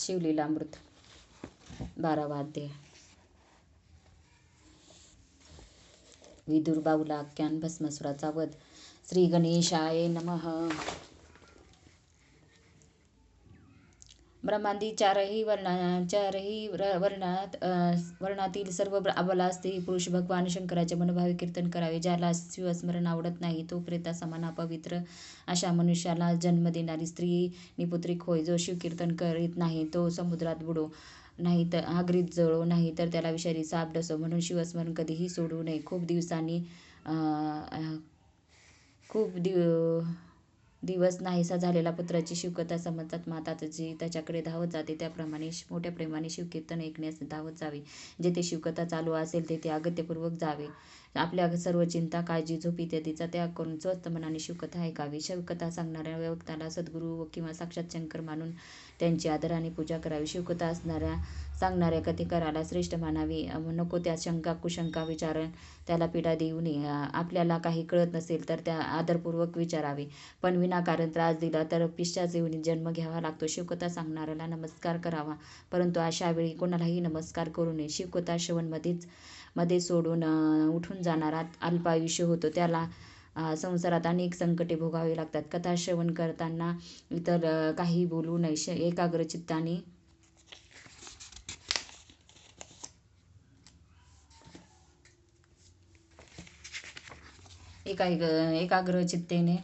शिवलीलामृत बारावा अध्याय. विदुर बाहुला आख्यान भस्मसुराचा वध. श्री गणेशाय नमः. ब्रह्मांदी चारही वर्णा चारही वर्णात वर्णातील सर्व अबला स्त्री पुरुष भगवान शंकराचे मनोभावे कीर्तन करावे ज्याला शिवस्मरण आवडत नाही तो प्रेता समान अपवित्र अशा मनुष्याला जन्म देणारी स्त्री निपुत्रिक होय जो शिवकीर्तन करीत नाही तो समुद्रात बुडो नाही तर आगरीत जळो नाही तर त्याला विषारी साप डसो म्हणून शिवस्मरण कधीही सोडू नये. खूप दिवसांनी खूप दिव दिवस नाहीसा झालेला पुत्राची शिवकथा समजतात. माता जी त्याच्याकडे धावत जाते. त्याप्रमाणे मोठ्या प्रेमाने शिवकीर्तन ऐकण्यास धावत जावे. जेथे शिवकथा चालू असेल तेथे अगत्यपूर्वक जावे. आपल्या सर्व चिंता काळजी झोप इत्यादीचा त्याग करून स्वस्त मनाने शिवकथा ऐकावी. शिवकथा सांगणाऱ्या व्यक्ताला सद्गुरू किंवा साक्षात शंकर मानून त्यांची आदराने पूजा करावी. शिवकथा असणाऱ्या सांगणाऱ्या कथेकराला श्रेष्ठ मानावी. नको त्या शंका कुशंका विचार त्याला पीडा देऊ नये. आपल्याला काही कळत नसेल तर त्या आदरपूर्वक विचारावे. पण विनाकारण त्रास दिला तर पिशाच येऊन जन्म घ्यावा लागतो. शिवकथा सांगणाऱ्याला नमस्कार करावा. परंतु अशा वेळी कोणालाही नमस्कार करू नये. शिवकथा श्रवणमध्येच मध्ये सोडून उठून जाणारा अल्पायुष्य होतो. त्याला संसारात अनेक संकटे भोगावी लागतात. कथा श्रवण करताना इतर काही बोलू नये. श एकाग्रचित्ताने एका एकाग्र चित्तेने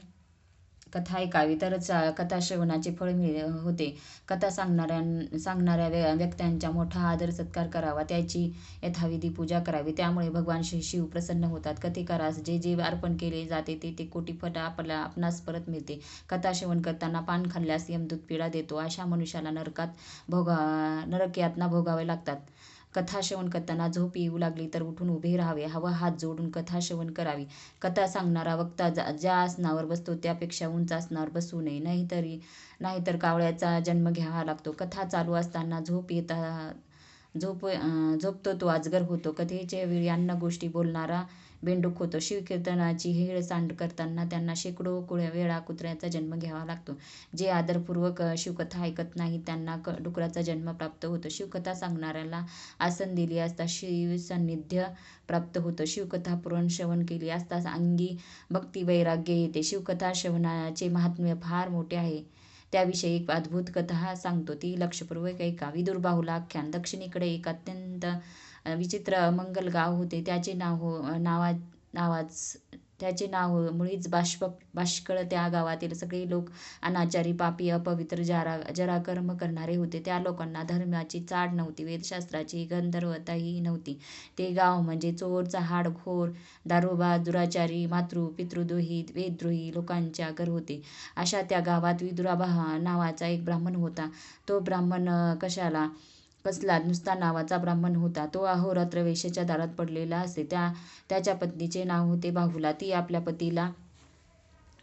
कथा ऐकावी. तरच कथा श्रवणाचे फळ मिळ होते. कथा सांगणाऱ्या सांगणाऱ्या व्यक्त्यांचा मोठा आदर सत्कार करावा. त्याची यथाविधी पूजा करावी. त्यामुळे भगवान श्री शिव प्रसन्न होतात. कथेकारास जे जे अर्पण केले जाते ते ते कोटी आपला आपल्या आपणास परत मिळते. कथा श्रवण करताना पान खाल्ल्यास यमदूत पीडा देतो. अशा मनुष्याला नरकात भोगा नरक यातना भोगावे लागतात. कथा श्रवण करताना झोप येऊ लागली तर उठून उभे राहावे. हवा हात जोडून कथा श्रवण करावी. कथा सांगणारा वक्ता ज्या आसनावर बसतो त्यापेक्षा उंच आसनावर बसू नये. नाहीतरी नाहीतर कावळ्याचा जन्म घ्यावा लागतो. कथा चालू असताना झोप येता झोप झोपतो तो अजगर होतो. कथेच्या वेळी अन्न गोष्टी बोलणारा बेंडूक होतो. शिवकीर्तनाची हेळसांड करताना त्यांना शेकडो कुळ्या वेळा कुत्र्याचा जन्म घ्यावा लागतो. जे आदरपूर्वक शिवकथा ऐकत नाही त्यांना क डुकराचा जन्म प्राप्त होतो. शिवकथा सांगणाऱ्याला आसन दिली असता शिव सान्निध्य प्राप्त होतं. शिवकथा पुरण श्रवण केली असता अंगी भक्ती वैराग्य येते. शिवकथा श्रवणाचे महात्म्य फार मोठे आहे. त्याविषयी एक अद्भुत कथा सांगतो. ती लक्षपूर्वक ऐका. विदुर्बाहुला आख्यान. दक्षिणेकडे एक अत्यंत विचित्र मंगल गाव होते. त्याचे नाव हो नावा नावाच त्याचे नाव मुळीच बाष्प बाष्कळ त्या गावातील सगळे लोक अनाचारी पापी अपवित्र जरा जराकर्म करणारे होते. त्या लोकांना धर्माची चाड नव्हती. वेदशास्त्राची गंधर्वताही नव्हती. ते गाव म्हणजे चोर चहाड घोर दारोबा दुराचारी मातृ पितृद्रोही वेदद्रोही लोकांच्या घर होते. अशा त्या गावात विदुराबा नावाचा एक ब्राह्मण होता. तो ब्राह्मण कशाला? कसला नुसता नावाचा ब्राह्मण होता तो अहोरात्र वेश्याच्या दारात पडलेला असे. त्या त्याच्या पत्नीचे नाव होते बाहुला. ती आपल्या पतीला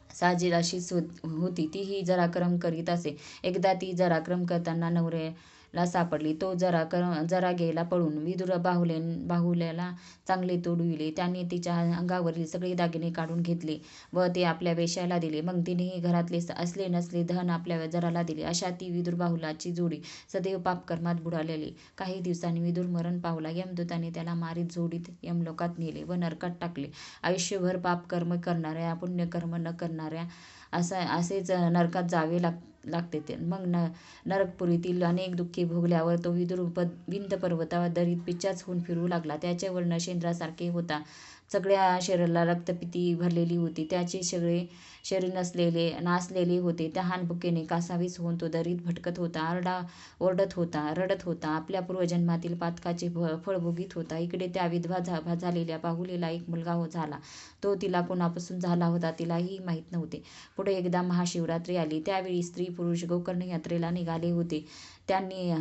साजेलाशीच होती. तीही जराक्रम करीत असे. एकदा ती जराक्रम करताना नवरे ला सापडली. तो जरा जरा गेला पळून. विदुर बाहुले बाहुल्याला चांगले तोडविले त्याने तिच्या अंगावरील सगळे दागिने काढून घेतले व ते आपल्या वेशाला दिले. मग तिनेही घरातले असले नसले धन आपल्या जराला दिले. अशा ती विदुर बाहुलाची जोडी सदैव पापकर्मात बुडालेली. काही दिवसांनी विदुर मरण पावला. यमदूताने त्याला मारीत जोडीत यमलोकात नेले व नरकात टाकले. आयुष्यभर पापकर्म करणाऱ्या पुण्यकर्म न करणाऱ्या असं असेच नरकात जावे लाग लागते. ते मग न नरकपुरीतील अनेक दुःखे भोगल्यावर तो विदुर विंद पर्वतावर दरीत पिच्छाच होऊन फिरू लागला. त्याचे वर्ण शेंद्रासारखे होता. सगळ्या शरीराला रक्तपिती भरलेली होती. त्याचे सगळे शरीर नसलेले नासलेले होते. त्या हानबुकेने कासावीस होऊन तो दरीत भटकत होता आरडा ओरडत होता रडत होता. आपल्या पूर्वजन्मातील पातकाचे फळ भोगीत होता. इकडे त्या विधवा झा झालेल्या बाहुलीला एक मुलगा हो झाला. तो तिला कोणापासून झाला होता तिलाही माहीत नव्हते. पुढे एकदा महाशिवरात्री आली. त्यावेळी स्त्री पुरुष गोकर्ण यात्रेला निघाले होते. त्यांनी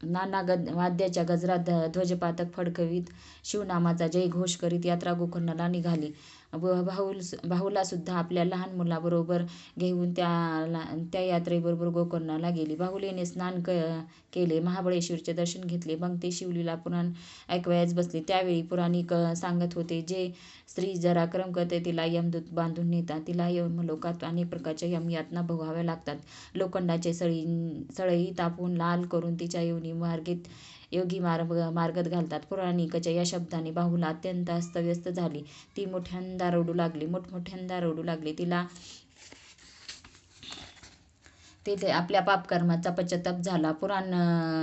नाना गद वाद्याच्या गजरात ध्वजपातक फडकवीत शिवनामाचा जयघोष करीत यात्रा गोकर्णाला निघाली. व भाऊल भाऊला सुद्धा आपल्या लहान मुलाबरोबर घेऊन त्याला त्या यात्रेबरोबर गोकर्णाला गेली. बाहुलीने स्नान क केले. महाबळेश्वरचे दर्शन घेतले. मग ते शिवलीला पुराण ऐकवयास बसले. त्यावेळी पुराणिक सांगत होते जे स्त्री जरा क्रम करते तिला यमदूत बांधून नेतात. तिला यमलोकात अनेक प्रकारच्या यमयातना भोगाव्या लागतात. लोखंडाचे सळी सळई तापून लाल करून तिच्या येवनी मार्गेत योगी मार्ग मार्गत घालतात. पुराणिकच्या या शब्दाने बाहुला अत्यंत अस्तव्यस्त झाली. ती मोठ्यांदा रडू लागली. मोठमोठ्यांदा रडू लागली. तिला तिथे आपल्या पापकर्माचा पश्चाताप झाला. पुराण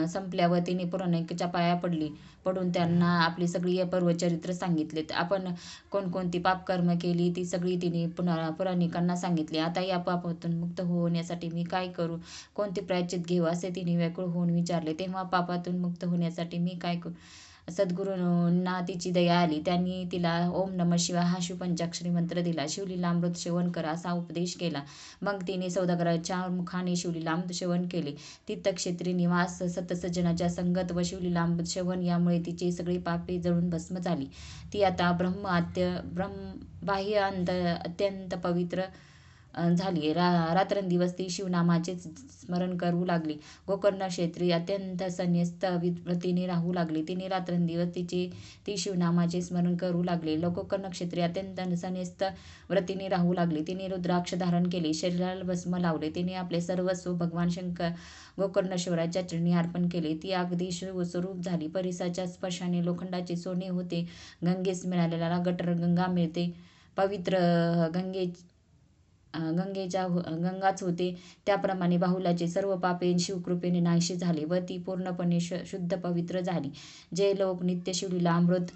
संपल्यावर तिने पुराणिकच्या पाया पडली. पडून त्यांना आपली सगळी पर्वचरित्र सांगितले आपण कोणकोणती पापकर्म केली ती सगळी तिने पुन्हा पुराणिकांना सांगितली. आता या पापातून मुक्त होण्यासाठी मी काय करू? कोणते प्रायचित घेऊ? असे तिने व्याकुळ होऊन विचारले. तेव्हा पापातून मुक्त होण्यासाठी मी काय करू? सद्गुरूंना तिची दया आली. त्यांनी तिला ओम नम शिवा हा शिवपंचाक्षरी मंत्र दिला. शिवलीला अमृत सेवन करा असा उपदेश केला. मग तिने सौदागराच्या मुखाने शिवलीला अमृत सेवन केले. तीर्थक्षेत्री निवास सतसज्जनाच्या संगत व शिवलीला अमृत सेवन यामुळे तिची सगळी पापे जळून भस्म झाली. ती आता ब्रह्म अत्य ब्रह्म बाह्य अंत अत्यंत पवित्र झाली. रा रात्रंदिवस ती शिवनामाचे स्मरण करू लागली. गोकर्ण क्षेत्री अत्यंत संन्यस्त व्रतीने राहू लागली. तिने रात्रंदिवस तिचे ती शिवनामाचे स्मरण करू लागले. गोकर्ण क्षेत्री अत्यंत संन्यस्त व्रतीने राहू लागली. तिने रुद्राक्ष धारण केले. शरीराला भस्म लावले. तिने आपले सर्वस्व भगवान शंकर गोकर्णेश्वराच्या चरणी अर्पण केले. ती अगदी स्वरूप झाली. परिसाच्या स्पर्शाने लोखंडाचे सोने होते. गंगेस मिळालेला गटर गंगा मिळते. पवित्र गंगे गंगेच्या हो, गंगाच होते. त्याप्रमाणे बाहुलाचे सर्व पापे शिवकृपेने नाहीशी झाले व ती पूर्णपणे शुद्ध पवित्र झाली. जे लोक नित्य शिवलीला अमृत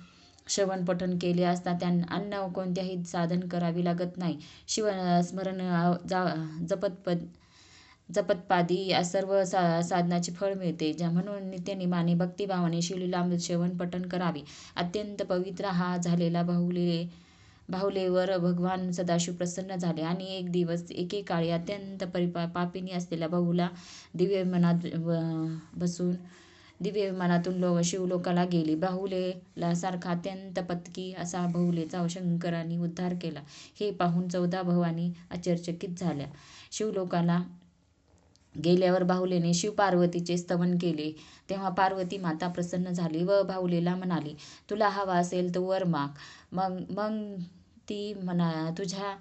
श्रवण पठण केले असता त्यांना अन्न कोणत्याही साधन करावे लागत नाही. शिव स्मरण जा जपतपद जपतपादी या सर्व सा साधनाचे फळ मिळते. ज्या म्हणून नित्यनिमाने भक्तिभावाने शिवलीला अमृत सेवन पठण करावे. अत्यंत पवित्र हा झालेला बाहुले बाहुलेवर भगवान सदाशिव प्रसन्न झाले आणि एक दिवस एकेकाळी अत्यंत परिपा पापिनी असलेल्या बाहुला दिव्य विमानात बसून दिव्य विमानातून लो शिवलोकाला गेली. बाहुलेला सारखा अत्यंत पत्की असा बहुलेचा शंकरांनी उद्धार केला. हे पाहून चौदा भवानी आश्चर्यचकित झाल्या. शिवलोकाला गेल्यावर बाहुलेने शिवपार्वतीचे स्तवन केले. तेव्हा पार्वती माता प्रसन्न झाली व बाहुलेला म्हणाली तुला हवा असेल तर वर माग. मग मग ती म्हणा तुझ्या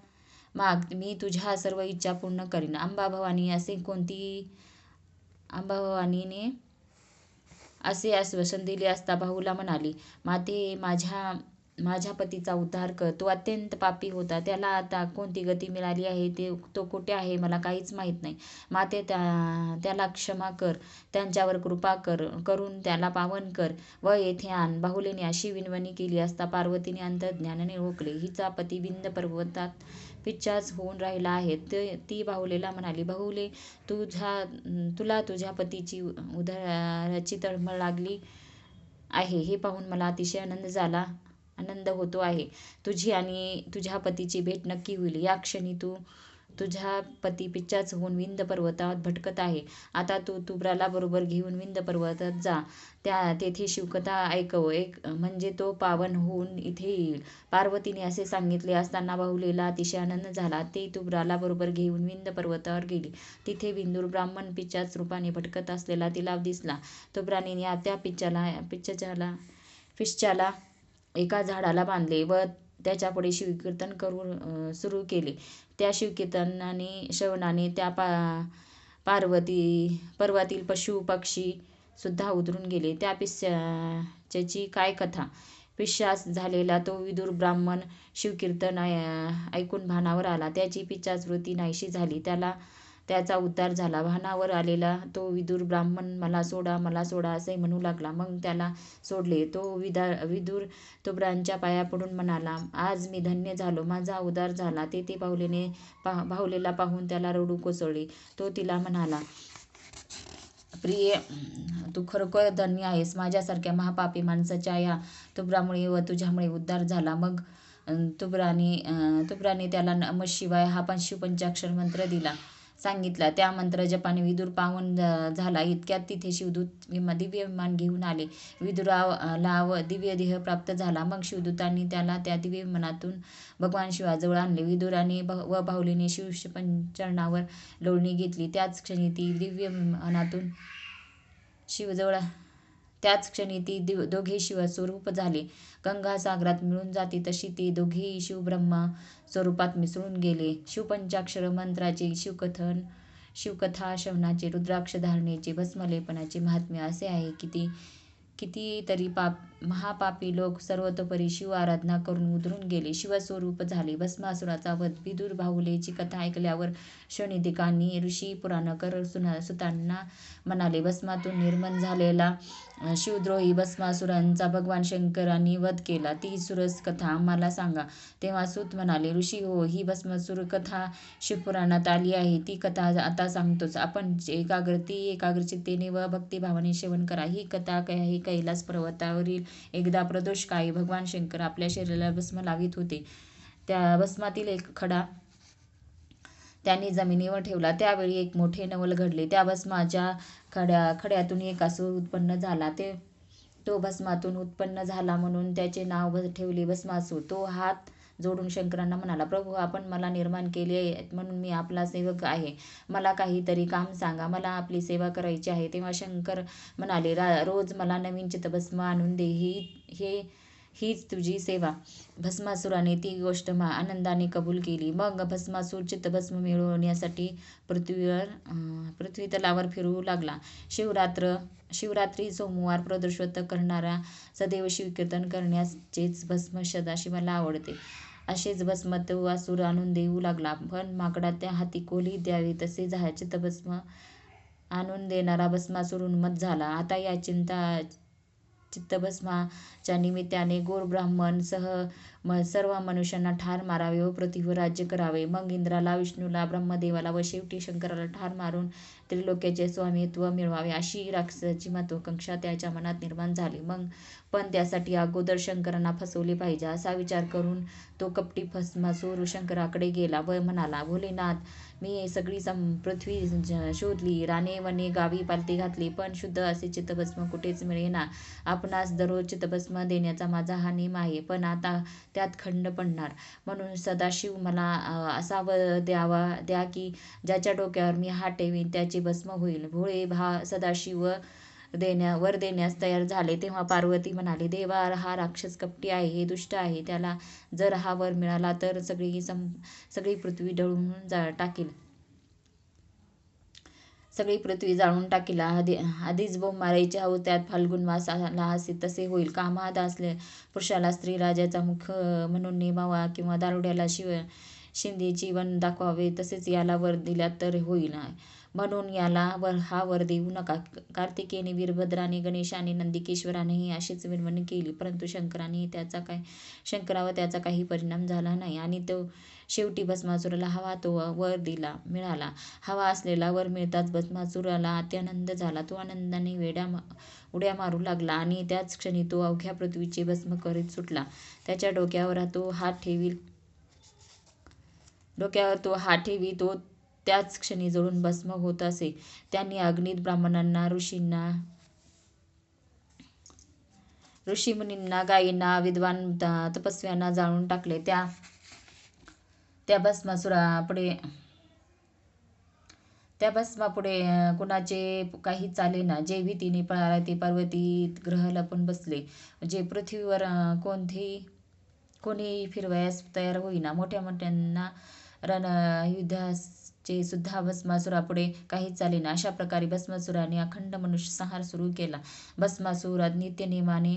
माग मी तुझ्या सर्व इच्छा पूर्ण करीन. अंबाभवानी असे कोणती अंबाभवानीने असे आश्वासन दिले असता बाहूला म्हणाली माते माझ्या माझ्या पतीचा उद्धार कर. तो अत्यंत पापी होता. त्याला आता कोणती गती मिळाली आहे? ते तो कुठे आहे? मला काहीच माहीत नाही. माते त्या त्याला क्षमा कर. त्यांच्यावर कृपा कर करून त्याला पावन कर. व येथे आण. बाहुलीने अशी विनवणी केली असता पार्वतीने अंतर्ज्ञानाने ओळखले. हिचा पती बिंद पर्वतात पिच्चाच होऊन राहिला आहे. ते ती बाहुलेला म्हणाली बाहुले तुझ्या तुला तुझ्या पतीची उधाराची तळमळ लागली आहे. हे पाहून मला अतिशय आनंद झाला. आनंद होतो आहे. तुझी आणि तुझ्या पतीची भेट नक्की होईल. या क्षणी तू तुझ्या पती पिच्चाच होऊन विंद पर्वतात भटकत आहे. आता तू तुब्राला बरोबर घेऊन विंद पर्वतात जा. त्या तेथे शिवकथा ऐकव. एक म्हणजे तो पावन होऊन इथे येईल. पार्वतीने असे सांगितले असताना बाहुलेला अतिशय आनंद झाला. ते तुब्राला बरोबर घेऊन विंद पर्वतावर गेली. तिथे विंदूर ब्राह्मण पिच्चाच रूपाने भटकत असलेला तिला दिसला. तुब्राने त्या पिच्चाला पिच्चाला पिश्चाला एका झाडाला बांधले व त्याच्यापुढे शिवकीर्तन करून सुरू केले. त्या शिवकीर्तनाने श्रवणाने त्या पा पार्वती पर्वातील पशु पक्षी सुद्धा उतरून गेले. त्या पिस्याची काय कथा? पिशास झालेला तो विदुर ब्राह्मण शिवकीर्तन ऐकून भानावर आला. त्याची पिच्चाच वृत्ती नाहीशी झाली. त्याला त्याचा उद्धार झाला. वाहनावर आलेला तो विदूर ब्राह्मण मला सोडा मला सोडा असे म्हणू लागला. मग त्याला सोडले. तो विदा विदूर तुबरांच्या पाया पडून म्हणाला आज मी धन्य झालो. माझा उद्धार झाला. ते ते बाहुलेने पा भावलेला पाहून त्याला रडू कोसळली. तो तिला म्हणाला प्रिय तू खरोखर धन्य आहेस. माझ्यासारख्या महापापी माणसाच्या या तुब्रामुळे व तुझ्यामुळे उद्धार झाला. मग तुब्राने तुब्राने त्याला नमः शिवाय हा पण शिवपंचाक्षर मंत्र दिला. सांगितला. त्या मंत्र जपाने विदुर पावन झाला. इतक्यात तिथे शिवदूत दिव्य विमान घेऊन आले. विदुराला व दिव्य देह प्राप्त झाला. मग शिवदूतांनी त्याला त्या दिव्य विमानातून भगवान शिवाजवळ आणले. विदुराने व बाहुलीने शिवपंचरणावर लोळणी घेतली. त्याच क्षणी ती दिव्य विमानातून शिवजवळ त्याच क्षणी ती दोघे शिवस्वरूप झाले. गंगा सागरात मिळून जाते तशी ती दोघेही शिवब्रह्मा स्वरूपात मिसळून गेले. शिवपंचाक्षर मंत्राचे शिवकथन शिवकथा श्रवणाचे रुद्राक्ष धारणेचे भस्मलेपनाचे महात्म्य असे आहे की ती कितीतरी पाप महापापी लोक सर्वतोपरी शिव आराधना करून उधरून गेले. शिवस्वरूप झाले. भस्मासुराचा वध विदुर बाहुलेची कथा ऐकल्यावर शनिदिकांनी ऋषी पुराणकर सुतांना म्हणाले भस्मातून निर्माण झालेला शिवद्रोही भस्मासुरांचा भगवान शंकरांनी वध केला. ती सुरस कथा आम्हाला सांगा. तेव्हा सूत म्हणाले ऋषी हो ही भस्मासुर कथा शिवपुराणात आली आहे. ती कथा आता सांगतोच. आपण एकाग्रती एकाग्रचित्तेने व भक्तिभावाने सेवन करा. ही कथा ही कैलास पर्वतावरील एकदा प्रदोष काळी भगवान शंकर आपल्या शरीराला भस्म लावित होते. त्या भस्मातील एक खडा त्यांनी जमिनीवर ठेवला. त्यावेळी एक मोठे नवल घडले. त्या भस्माच्या खड्या खड्यातून एक असूर उत्पन्न झाला. ते तो भस्मातून उत्पन्न झाला म्हणून त्याचे नाव ठेवले भस्मासूर. तो हात जोडून शंकरांना म्हणाला प्रभू आपण मला निर्माण केले म्हणून मी आपला सेवक आहे. मला काहीतरी काम सांगा. मला आपली सेवा करायची आहे. तेव्हा शंकर म्हणाले रा रोज मला नवीन चितभस्म आणून दे. ही हे हीच तुझी सेवा. भस्मासुराने ती गोष्ट मा आनंदाने कबूल केली. मग भस्मासूर चित्तभस्म मिळवण्यासाठी पृथ्वीवर पृथ्वी तलावर फिरू लागला. शिवरात्र शिवरात्री सोमवार प्रदोषवत करणारा सदैव शिवकीर्तन करण्याचेच भस्म सदाशिवाला आवडते. असेच भस्म तो वासूर आणून देऊ लागला. पण माकडा त्या हाती कोली द्यावी तसे चित्तभस्म आणून देणारा भस्मासूर उन्मत झाला. आता या चिंता चित्तभस्माच्या निमित्ताने गोर ब्राह्मण सह म सर्व मनुष्यांना ठार मारावे व पृथ्वीवर राज्य करावे. मग इंद्राला विष्णूला ब्रह्मदेवाला व शेवटी शंकराला ठार मारून त्रिलोक्याचे स्वामित्व मिळवावे अशी राक्षसाची महत्वाकांक्षा त्याच्या मनात निर्माण झाली. मग पण त्यासाठी अगोदर शंकरांना फसवले पाहिजे असा विचार करून तो कपटी भस्मासूर शंकराकडे गेला व म्हणाला भोलेनाथ मी सगळी पृथ्वी शोधली राणे वने गावी पालती घातली पण शुद्ध असे चित्तभस्म कुठेच मिळेना. आपणास दररोज चित्तभस्म देण्याचा माझा हा नेम आहे. पण आता त्यात खंड पडणार. म्हणून सदाशिव मला असा व द्यावा द्या की ज्याच्या डोक्यावर मी हात ठेवीन त्याचे भस्म होईल. भोळे भा सदाशिव देण्या वर देण्यास तयार झाले. तेव्हा पार्वती म्हणाली देवा हा राक्षस कपटी आहे हे दुष्ट आहे. त्याला जर हा वर मिळाला तर सगळी सम सगळी पृथ्वी ढळून जा टाकेल. सगळी पृथ्वी जाळून टाकील. आधी आधीच बोंब मारायची हवं त्यात फाल्गुन मास आला असे तसे होईल कामाद असले पुरुषाला स्त्री राजाचा मुख म्हणून नेमावा किंवा दारुड्याला शिव शिंदेची वन दाखवावे तसेच याला वर दिला तर होईल म्हणून याला वर हा वर देऊ नका. कार्तिकेने वीरभद्राने गणेशाने नंदिकेश्वरानेही अशीच विनवणी केली. परंतु शंकराने त्याचा काय शंकरावर त्याचा काही परिणाम झाला नाही. आणि तो शेवटी भस्मासुराला हवा तो वर दिला मिळाला. हवा असलेला वर मिळताच भस्मासुराला अत्यानंद झाला. तो आनंदाने वेड्या उड्या मारू लागला आणि त्याच क्षणी तो अवघ्या पृथ्वीचे भस्म करीत सुटला. त्याच्या डोक्यावर तो हात ठेवी डोक्यावर तो हात ठेवी तो त्याच क्षणी जळून भस्म होत असे. त्यांनी अग्नीत ब्राह्मणांना ऋषींना ऋषीमुनींना गायींना विद्वान तपस्व्यांना जाळून टाकले. त्या त्या भस्मासुरापुढे त्या भस्मापुढे कुणाचे काही चालेना जे भीतीने पळाला ते पार्वतीत ग्रह लपून बसले. जे पृथ्वीवर कोणतेही कोणी फिरवयास तयार होईना. मोठ्या मोठ्यांना रणयुद्धाचे सुद्धा भस्मासुरापुढे काहीच चालेना अशा प्रकारे भस्मासुराने अखंड मनुष्य संहार सुरू केला. भस्मासुर नित्यनेमाने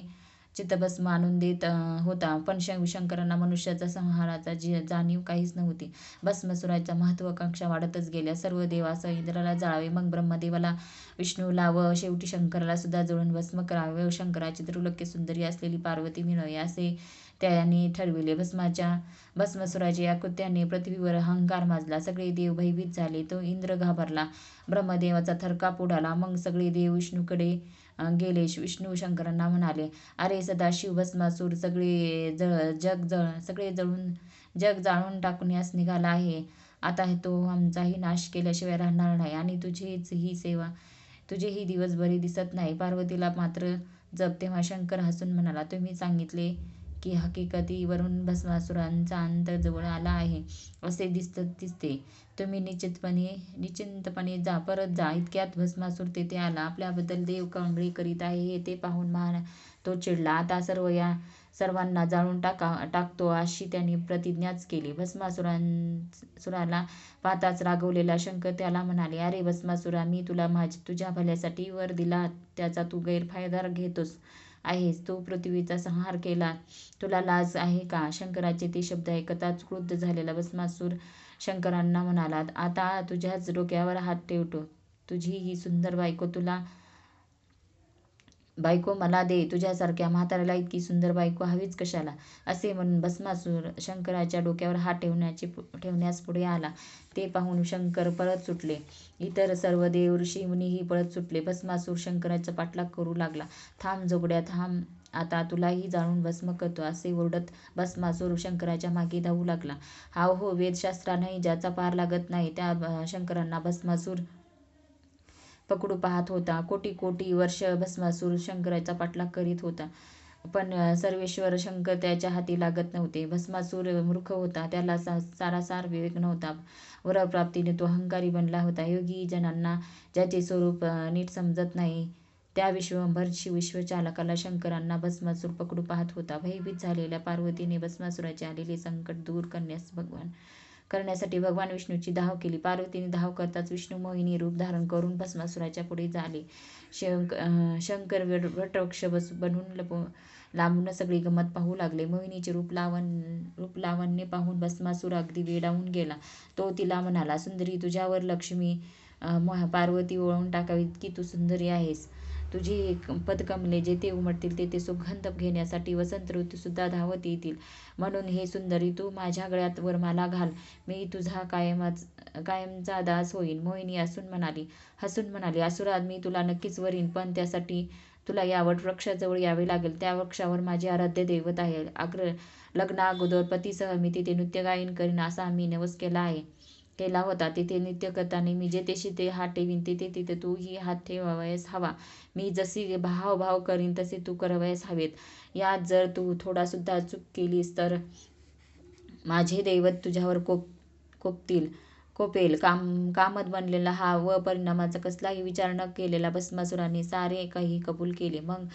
चित्तभस्म आणून देत होता. पण शंकरांना मनुष्याचा संहाराचा जी जाणीव काहीच नव्हती. भस्मसुराच्या महत्वाकांक्षा वाढतच गेल्या. सर्व देवासह इंद्राला जाळावे मग ब्रह्मदेवाला विष्णूला व शेवटी शंकराला सुद्धा जोडून भस्म करावे व शंकराची त्रिलोक्य सुंदरी असलेली पार्वती मिळवे असे त्याने ठरविले. भस्माच्या भस्मसुराच्या या कृत्याने पृथ्वीवर अहंकार माजला. सगळे देव भयभीत झाले. तो इंद्र घाबरला. ब्रह्मदेवाचा थरकाप उडाला. मग सगळे देव विष्णूकडे गेले. विष्णू शंकरांना म्हणाले अरे सदाशिव भस्मासूर सगळे जळ जग जळ सगळे जळून जग जाळून टाकून यास निघाला आहे. आता तो आमचाही नाश केल्याशिवाय राहणार नाही आणि तुझीच ही सेवा तुझेही दिवस बरे दिसत नाही. पार्वतीला मात्र जप. तेव्हा शंकर हसून म्हणाला तुम्ही सांगितले की हकीकतीवरून भस्मासुरांचा अंत जवळ आला आहे असे दिसत दिसते. तुम्ही निश्चितपणे निश्चिंतपणे जा परत जा. इतक्यात भस्मासूर तेथे आला. आपल्याबद्दल देव कांबळी करीत आहे हे ते पाहून महान तो चिडला. आता सर्व या सर्वांना जाळून टाका टाकतो अशी त्यांनी प्रतिज्ञाच केली. भस्मासुरांसुराला पाहताच रागवलेला शंकर त्याला म्हणाले अरे भस्मासुरा मी तुला माझ्या तुझ्या भल्यासाठी वर दिला. त्याचा तू गैरफायदा घेतोस. आहेस. तू पृथ्वीचा संहार केला. तुला लाज आहे का? शंकराचे ते शब्द ऐकताच क्रुद्ध झालेला भस्मासूर शंकरांना म्हणाला आता तुझ्याच डोक्यावर हात ठेवतो. तुझी ही सुंदर बायको तुला बायको मला दे तुझ्यासारख्या म्हाताऱ्याला इतकी सुंदर बायको हवीच कशाला? असे म्हणून भस्मासूर शंकराच्या डोक्यावर हात ठेवण्याची ठेवण्यास पुढे आला. ते पाहून शंकर पळत सुटले. इतर सर्व देव ऋषी मुनीही पळत सुटले. भस्मासूर शंकराचा पाठलाग करू लागला. थांब जोगड्या थांब. आता तुलाही जाणून भस्म करतो असे ओरडत भस्मासूर शंकराच्या मागे धावू लागला. हा हो वेदशास्त्रानंही ज्याचा पार लागत नाही त्या शंकरांना भस्मासूर पकडू पाहत होता. कोटी कोटी वर्ष भस्मासूर शंकराचा पाठलाग करीत होता. पण सर्वेश्वर शंकर त्याच्या हाती लागत नव्हते. भस्मासूर मूर्ख होता. त्याला सारासार विवेक नव्हता. वरप्राप्तीने तो अहंकारी बनला होता. योगी जनांना ज्याचे स्वरूप नीट समजत नाही त्या विश्वभर विश्वचालकाला शंकरांना भस्मासूर पकडू पाहत होता. भयभीत झालेल्या पार्वतीने भस्मासुराचे आलेले संकट दूर करण्यास भगवान करण्यासाठी भगवान विष्णूची धाव केली. पार्वतीने धाव करताच विष्णू मोहिनी रूप धारण करून भस्मासुराच्या पुढे झाले. शंक शंकर वटवृक्ष बस बनून लप लांबून सगळी गमत पाहू लागले. मोहिनीचे रूप लावण रूप लावण्य पाहून भस्मासूर अगदी वेडावून गेला. तो तिला म्हणाला सुंदरी तुझ्यावर लक्ष्मी पार्वती ओळून टाकावी की तू सुंदरी आहेस? तुझी पदकमले जेथे उमटतील तेथे सुगंध घेण्यासाठी वसंत ऋतूसुद्धा धावत येतील. म्हणून हे सुंदरी तू माझ्या गळ्यात वर मला घाल. मी तुझा कायमच कायमचा दास होईन. मोहिनी असून म्हणाली. हसून म्हणाली असुरात मी तुला नक्कीच वरीन पण त्यासाठी तुला या वटवृक्षाजवळ यावे लागेल. त्या वृक्षावर माझे आराध्य दैवत आहे. अग्र लग्ना अगोदर पतीसह मी तिथे नृत्य गायन करीन असा मी नवस केला आहे. केला होता. तिथे नृत्य करताना मी जेथेशी ते हात ठेवीन तिथे तिथे तूही हात ठेवावयास हवा. मी जशी भाव भाव करीन तसे तू करावयास हवेत. यात जर तू थोडासुद्धा चूक केलीस तर माझे दैवत तुझ्यावर कोप कोपतील कोपेल. काम कामत बनलेला हा व परिणामाचा कसलाही विचार न केलेला भस्मासुराने सारे काही कबूल केले. मग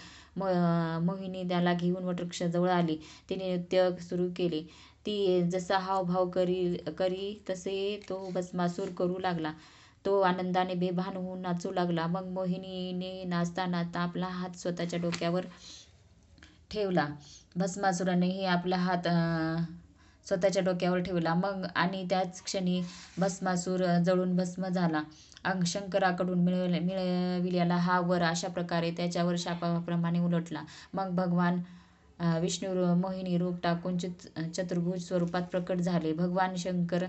मोहिनी त्याला घेऊन वटवृक्षाजवळ आली. तिने नृत्य सुरू केले. ती जसा हावभाव करी करी तसे तो भस्मासूर करू लागला. तो आनंदाने बेभान होऊन नाचू लागला. मग मोहिनीने नाचता नाचता आपला हात स्वतःच्या डोक्यावर ठेवला. भस्मासुरानेही आपला हात स्वतःच्या डोक्यावर ठेवला. मग आणि त्याच क्षणी भस्मासूर जळून भस्म झाला. शंकराकडून मिळवले मिळविलेला हा वर अशा प्रकारे त्याच्यावर शापाप्रमाणे उलटला. मग भगवान विष्णू मोहिनी रूप टाकून चतुर्भुज स्वरूपात प्रकट झाले. भगवान शंकर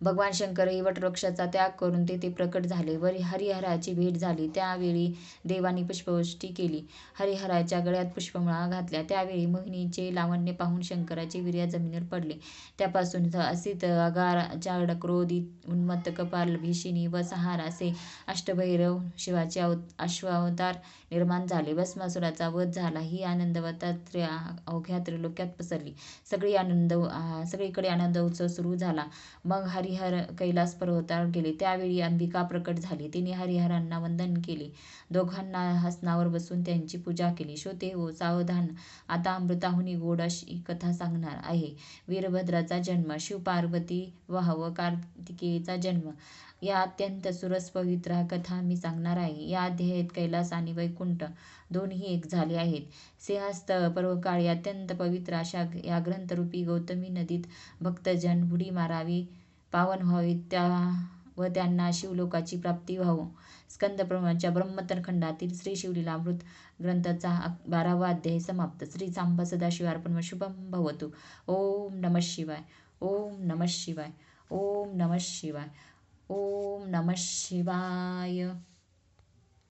भगवान शंकर वटवृक्षाचा त्याग करून तेथे प्रकट झाले. व हरिहराची भेट झाली. त्यावेळी देवानी पुष्पवृष्टी केली. हरिहराच्या गळ्यात पुष्पमाळा घातल्या. त्यावेळी मोहिनीचे लावण्य पाहून शंकराचे वीर्य जमिनीवर पडले. त्यापासून असित अगार जाड क्रोधित उन्मत्त कपाल भीषिणी व सहार असे अष्टभैरव शिवाचे अव अश्वावतार निर्माण झाले. भस्मासुराचा वध झाला. ही आनंदवता अवघ्या त्रिलोक्यात पसरली. सगळी आनंद सगळीकडे आनंद उत्सव सुरू झाला. मग हरिहर कैलास पर्वतावर गेले. त्यावेळी अंबिका प्रकट झाली. तिने हरिहरांना वंदन केले. दोघांना हसनावर बसून त्यांची पूजा केली. श्रोते हो सावधान. आता अमृताहुनी गोड अशी कथा सांगणार आहे. वीरभद्राचा जन्म शिव पार्वती व कार्तिकेयचा जन्म. या अत्यंत सुरस पवित्र कथा मी सांगणार आहे. या अध्यायात कैलास आणि वैकुंठ दोन्ही एक झाले आहेत. सिंहस्थ पर्वकाळी अत्यंत पवित्र अशा या ग्रंथरूपी गौतमी नदीत भक्तजन बुडी मारावी पावन व्हावी त्या व त्यांना शिवलोकाची प्राप्ती व्हावो. स्कंदप्रमाच्या ब्रह्मतरखंडातील श्री शिवलीला अमृत ग्रंथाचा बारावा अध्याय समाप्त. श्री सांब सदाशिवार्पण शुभम भवतु. ओम नमः शिवाय. ओम नमः शिवाय. ओम नमः शिवाय. ओम नम शिवाय